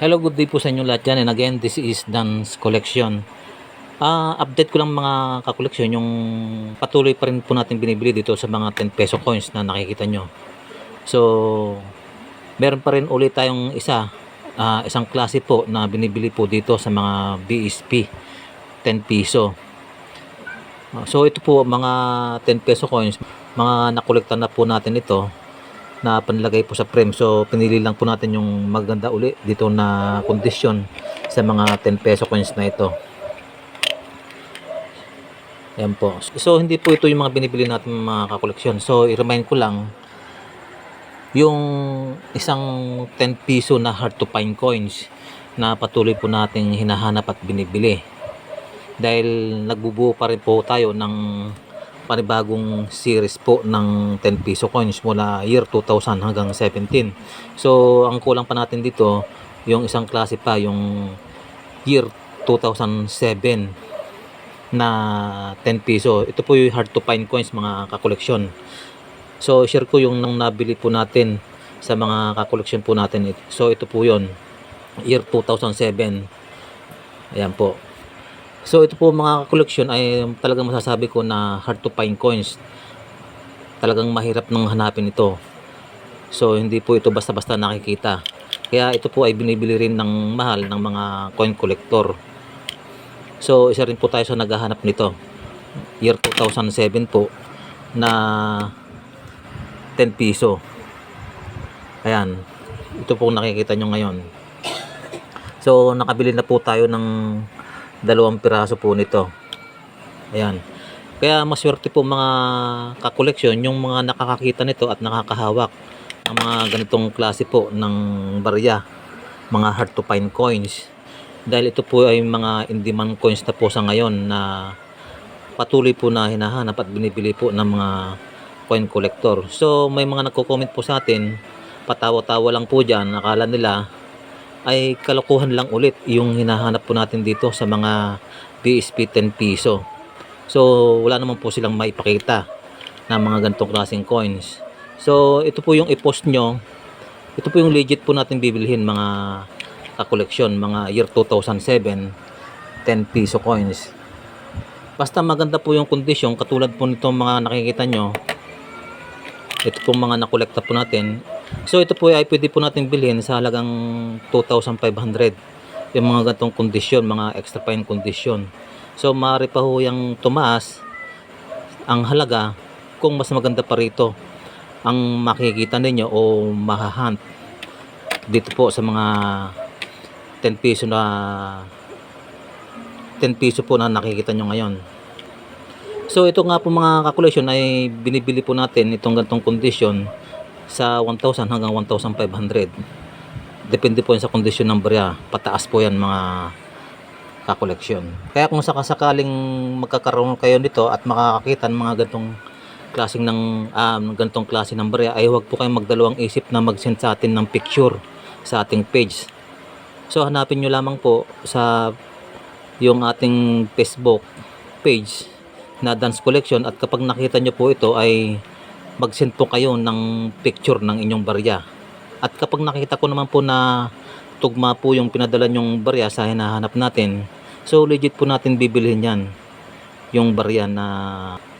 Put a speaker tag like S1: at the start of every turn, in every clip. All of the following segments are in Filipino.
S1: Hello, good day po sa inyo lahat dyan. And again, this is Dan's Collection. Ah, update ko lang mga kakoleksyon yung patuloy pa rin po natin binibili dito sa mga 10 peso coins na nakikita nyo. So, meron pa rin ulit tayong isa, ah, isang klase po na binibili po dito sa mga BSP 10 piso. Ah, So, ito po mga 10 peso coins, mga nakolekta na po natin ito na panlagay po sa frame. So, pinili lang po natin yung maganda uli dito na kondisyon sa mga 10 peso coins na ito. Ayan po. So, hindi po ito yung mga binibili natin mga kakoleksyon. So, i-remind ko lang yung isang 10 piso na hard to find coins na patuloy po nating hinahanap at binibili. Dahil nagbubuo pa rin po tayo ng panibagong series po ng 10 peso coins mula year 2000 hanggang 17. So, ang kulang pa natin dito, yung isang klase pa, yung year 2007 na 10 piso. Ito po yung hard to find coins mga kakoleksyon. So, share ko yung nang nabili po natin sa mga kakoleksyon po natin. So, ito po yon year 2007. Ayan po. So ito po mga koleksyon ay talagang masasabi ko na hard to find coins. Talagang mahirap nang hanapin ito. So hindi po ito basta-basta nakikita. Kaya ito po ay binibili rin ng mahal ng mga coin collector. So isa rin po tayo sa naghahanap nito. Year 2007 po na 10 piso. Ayan. Ito po nakikita nyo ngayon. So nakabili na po tayo ng dalawang piraso po nito. Ayan. Kaya maswerte po mga kakoleksyon yung mga nakakakita nito at nakakahawak ng mga ganitong klase po ng barya. Mga hard to find coins. Dahil ito po ay mga in-demand coins na po sa ngayon na patuloy po na hinahanap at binibili po ng mga coin collector. So may mga nagko-comment po sa atin, patawa-tawa lang po dyan, akala nila ay kalokohan lang ulit yung hinahanap po natin dito sa mga BSP 10 piso. So, wala naman po silang maipakita na mga ganitong klaseng coins. So, ito po yung i-post nyo. Ito po yung legit po natin bibilhin mga kakoleksyon, mga year 2007 10 piso coins. Basta maganda po yung kondisyon, katulad po nitong mga nakikita nyo, ito pong mga nakolekta po natin. So ito po ay pwede po natin bilhin sa halagang 2,500. Yung mga gantong kondisyon, mga extra fine kondisyon. So maaari pa ho yung tumaas ang halaga kung mas maganda pa rito ang makikita ninyo o mahahunt dito po sa mga 10 piso na 10 piso po na nakikita nyo ngayon. So ito nga po mga calculation ay binibili po natin itong gantong kondisyon sa 1,000 hanggang 1,500. Depende po yan sa kondisyon ng barya. Pataas po yan mga kakoleksyon. Kaya kung sakasakaling magkakaroon kayo nito at makakakita ng mga gantong klaseng ng um, gantong klase ng barya ay huwag po kayong magdalawang isip na mag-send sa atin ng picture sa ating page. So hanapin nyo lamang po sa yung ating Facebook page na dance collection at kapag nakita nyo po ito ay mag-send po kayo ng picture ng inyong barya. At kapag nakita ko naman po na tugma po yung pinadala nyong barya sa hinahanap natin, so legit po natin bibilhin yan. Yung barya na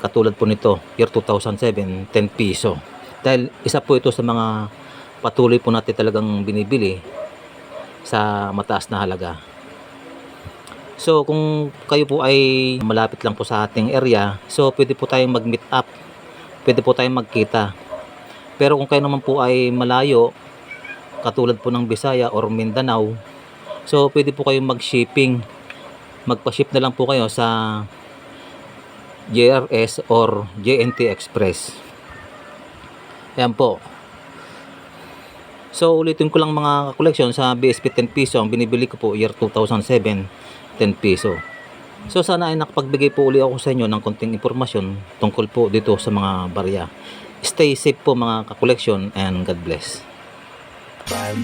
S1: katulad po nito, year 2007, 10 piso. Dahil isa po ito sa mga patuloy po natin talagang binibili sa mataas na halaga. So kung kayo po ay malapit lang po sa ating area, so pwede po tayong mag-meet up. Pwede po tayong magkita. Pero kung kayo naman po ay malayo, katulad po ng Bisaya or Mindanao, so pwede po kayong mag-shipping. Magpa-ship na lang po kayo sa JRS or JNT Express. Ayan po. So ulitin ko lang mga collection sa BSP 10 piso ang binibili ko po year 2007 10 piso. So sana ay nakapagbigay po uli ako sa inyo ng konting impormasyon tungkol po dito sa mga barya. Stay safe po mga kakoleksyon and God bless. Bye,